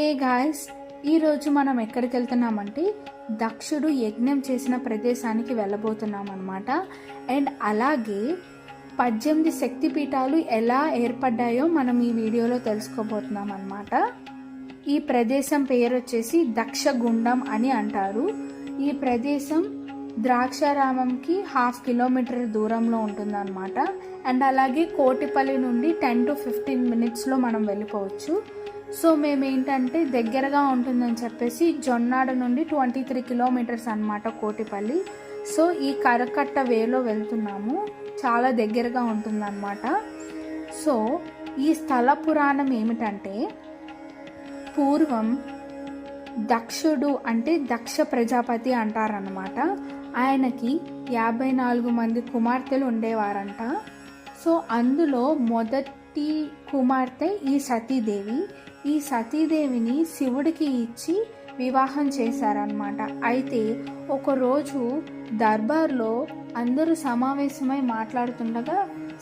Hey guys ఈరోజు మనం ఎక్కడికి వెళ్తున్నామంటే దక్షుడు యజ్ఞం చేసిన ప్రదేశానికి వెళ్ళబోతున్నాం అనమాట అండ్ అలాగే పద్దెనిమిది శక్తిపీఠాలు ఎలా ఏర్పడ్డాయో మనం ఈ వీడియోలో తెలుసుకోబోతున్నాం అనమాట ఈ ప్రదేశం పేరు వచ్చేసి దక్షగుండం అని అంటారు. ఈ ప్రదేశం ద్రాక్షారామంకి హాఫ్ కిలోమీటర్ దూరంలో ఉంటుందన్నమాట. అండ్ అలాగే కోటిపల్లి నుండి టెన్ టు ఫిఫ్టీన్ మినిట్స్లో మనం వెళ్ళిపోవచ్చు. సో మేము ఏంటంటే దగ్గరగా ఉంటుందని చెప్పేసి జొన్నాడ నుండి ట్వంటీ త్రీ కిలోమీటర్స్ అనమాట కోటిపల్లి. సో ఈ కరకట్ట వేలో వెళ్తున్నాము. చాలా దగ్గరగా ఉంటుందన్నమాట. సో ఈ స్థల పురాణం ఏమిటంటే పూర్వం దక్షుడు అంటే దక్ష ప్రజాపతి అంటారనమాట ఆయనకి యాభై నాలుగు మంది కుమార్తెలు ఉండేవారంట. సో అందులో మొదటి కుమార్తె ఈ సతీదేవి. ఈ సతీదేవిని శివుడికి ఇచ్చి వివాహం చేశారనమాట అయితే ఒకరోజు దర్బార్లో అందరూ సమావేశమై మాట్లాడుతుండగా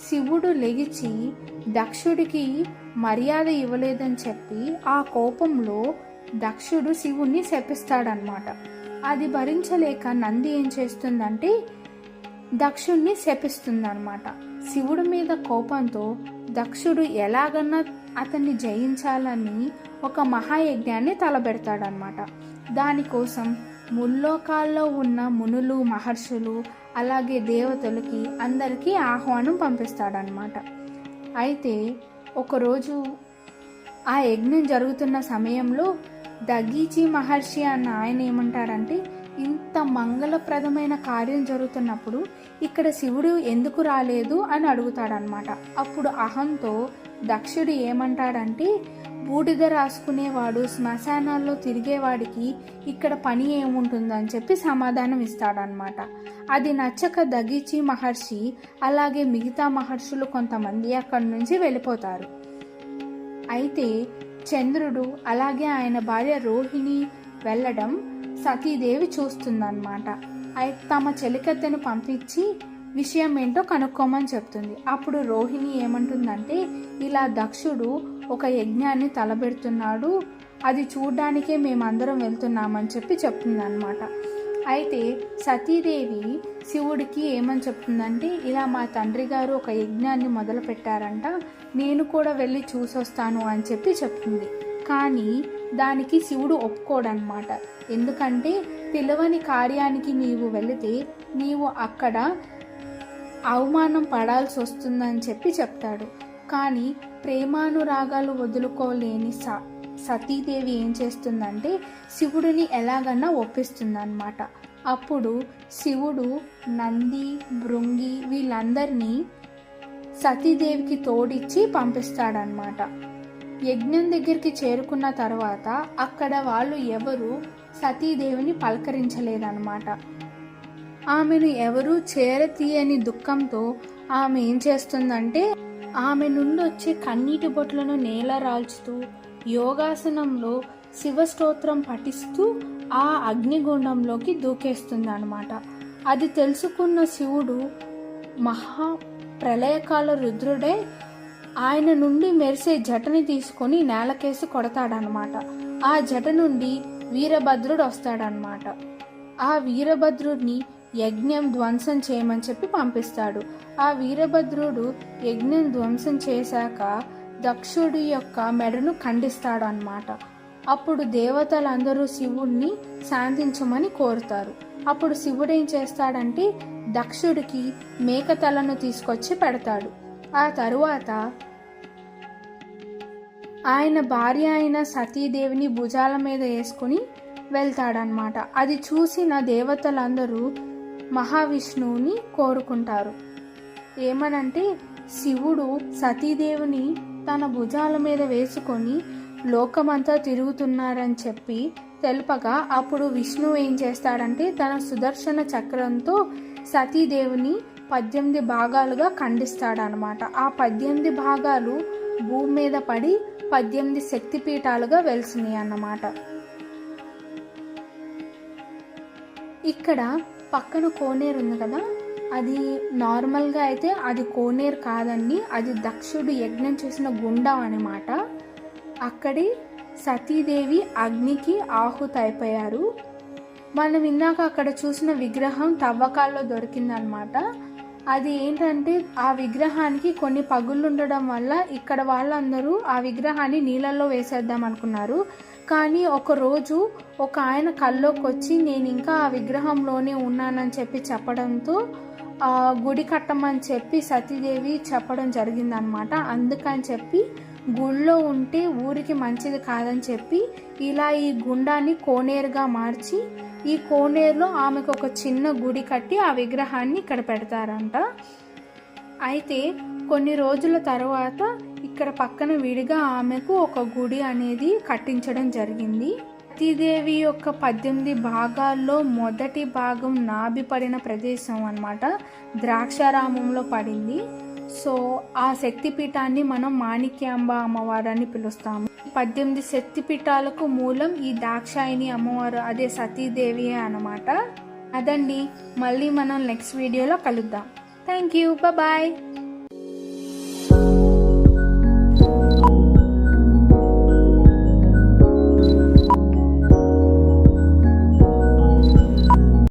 శివుడు లెగిచి దక్షుడికి మర్యాద ఇవ్వలేదని చెప్పి ఆ కోపంలో దక్షుడు శివుణ్ణి శపిస్తాడనమాట అది భరించలేక నంది ఏం చేస్తుందంటే దక్షుణ్ణి శపిస్తుందనమాట శివుడి మీద కోపంతో దక్షుడు ఎలాగన్నా అతన్ని జయించాలని ఒక మహాయజ్ఞాన్ని తలబెడతాడనమాట దానికోసం ముల్లోకాల్లో ఉన్న మునులు మహర్షులు అలాగే దేవతలకి అందరికీ ఆహ్వానం పంపిస్తాడనమాట అయితే ఒకరోజు ఆ యజ్ఞం జరుగుతున్న సమయంలో దగీచి మహర్షి అన్న ఆయన ఏమంటారంటే ఇంత మంగళప్రదమైన కార్యం జరుగుతున్నప్పుడు ఇక్కడ శివుడు ఎందుకు రాలేదు అని అడుగుతాడనమాట అప్పుడు అహంతో దక్షుడు ఏమంటాడంటే బూడిద రాసుకునేవాడు శ్మశానాల్లో తిరిగేవాడికి ఇక్కడ పని ఏముంటుందని చెప్పి సమాధానం ఇస్తాడనమాట అది నచ్చక దగిచి మహర్షి అలాగే మిగతా మహర్షులు కొంతమంది అక్కడి నుంచి వెళ్ళిపోతారు. అయితే చంద్రుడు అలాగే ఆయన భార్య రోహిణి వెళ్ళడం సతీదేవి చూస్తుందన్నమాట. తమ చెలికత్తెను పంపించి విషయం ఏంటో కనుక్కోమని చెప్తుంది. అప్పుడు రోహిణి ఏమంటుందంటే ఇలా దక్షుడు ఒక యజ్ఞాన్ని తలబెడుతున్నాడు. అది చూడ్డానికే మేమందరం వెళ్తున్నామని చెప్పి చెప్తుందన్నమాట. అయితే సతీదేవి శివుడికి ఏమని చెప్తుందంటే ఇలా మా తండ్రి గారు ఒక యజ్ఞాన్ని మొదలు పెట్టారంట నేను కూడా వెళ్ళి చూసొస్తాను అని చెప్పి చెప్తుంది. కానీ దానికి శివుడు ఒప్పుకోడనమాట ఎందుకంటే పిలవని కార్యానికి నీవు వెళితే నీవు అక్కడ అవమానం పడాల్సి వస్తుందని చెప్పి చెప్తాడు. కానీ ప్రేమానురాగాలు వదులుకోలేని స సతీదేవి ఏం చేస్తుందంటే శివుడిని ఎలాగన్నా ఒప్పిస్తుందన్నమాట. అప్పుడు శివుడు నంది భృంగి వీళ్ళందరినీ సతీదేవికి తోడిచ్చి పంపిస్తాడనమాట యజ్ఞం దగ్గరికి చేరుకున్న తర్వాత అక్కడ వాళ్ళు ఎవరు సతీదేవిని పలకరించలేదన్నమాట. ఆమెను ఎవరూ చేరతీయని దుఃఖంతో ఆమె ఏం చేస్తుందంటే ఆమె నుండి వచ్చే కన్నీటి బొట్లను నేల రాల్చుతూ యోగాసనంలో శివస్తోత్రం పఠిస్తూ ఆ అగ్నిగుండంలోకి దూకేస్తుంది అనమాట అది తెలుసుకున్న శివుడు మహా ప్రళయకాల రుద్రుడే ఆయన నుండి మెరిసే జటని తీసుకొని నేలకేసి కొడతాడనమాట ఆ జట నుండి వీరభద్రుడు వస్తాడనమాట ఆ వీరభద్రుడిని యజ్ఞం ధ్వంసం చేయమని చెప్పి పంపిస్తాడు. ఆ వీరభద్రుడు యజ్ఞం ధ్వంసం చేశాక దక్షుడి యొక్క మెడను ఖండిస్తాడు అనమాట అప్పుడు దేవతలందరూ శివుణ్ణి శాంతించమని కోరుతారు. అప్పుడు శివుడు ఏం చేస్తాడంటే దక్షుడికి మేకతలను తీసుకొచ్చి పెడతాడు. ఆ తరువాత ఆయన భార్య అయిన సతీదేవిని భుజాల మీద వేసుకుని వెళ్తాడనమాట అది చూసిన దేవతలందరూ మహావిష్ణువుని కోరుకుంటారు. ఏమనంటే శివుడు సతీదేవిని తన భుజాల మీద వేసుకొని లోకమంతా తిరుగుతున్నారని చెప్పి తెలుపగా అప్పుడు విష్ణువు ఏం చేస్తాడంటే తన సుదర్శన చక్రంతో సతీదేవిని పద్దెనిమిది భాగాలుగా ఖండిస్తాడనమాట ఆ పద్దెనిమిది భాగాలు భూమి మీద పడి పద్దెనిమిది శక్తిపీఠాలుగా వెలిసినాయి అన్నమాట. ఇక్కడ పక్కన కోనేరు ఉంది కదా అది నార్మల్గా అయితే అది కోనేరు కాదండి అది దక్షుడు యజ్ఞం చేసిన గుండం అనమాట అక్కడి సతీదేవి అగ్నికి ఆహుతైపోయారు. మనం ఇందాక అక్కడ చూసిన విగ్రహం తవ్వకాల్లో దొరికిందనమాట అది ఏంటంటే ఆ విగ్రహానికి కొన్ని పగుళ్ళు ఉండడం వల్ల ఇక్కడ వాళ్ళందరూ ఆ విగ్రహాన్ని నీళ్ళల్లో వేసేద్దాం అనుకున్నారు. కానీ ఒకరోజు ఒక ఆయన కల్లోకి వచ్చి నేను ఇంకా ఆ విగ్రహంలోనే ఉన్నానని చెప్పి చెప్పడంతో గుడి కట్టమని చెప్పి సతీదేవి చెప్పడం జరిగిందనమాట అందుకని చెప్పి గుళ్ళో ఉంటే ఊరికి మంచిది కాదని చెప్పి ఇలా ఈ గుండాన్ని కోనేరుగా మార్చి ఈ కోనేరులో ఆమెకు ఒక చిన్న గుడి కట్టి ఆ విగ్రహాన్ని ఇక్కడ పెడతారంట. అయితే కొన్ని రోజుల తర్వాత ఇక్కడ పక్కన విడిగా ఆమెకు ఒక గుడి అనేది కట్టించడం జరిగింది. సతీదేవి యొక్క పద్దెనిమిది భాగాల్లో మొదటి భాగం నాభి పడిన ప్రదేశం అన్నమాట. ద్రాక్షారామంలో పడింది. సో ఆ శక్తిపీఠాన్ని మనం మాణిక్యాంబ అమ్మవారు అని పిలుస్తాము. పద్దెనిమిది శక్తిపీఠాలకు మూలం ఈ దాక్షాయిని అమ్మవారు అదే సతీదేవి అనమాట అదండి. మళ్ళీ మనం నెక్స్ట్ వీడియోలో కలుద్దాం. Thank you bye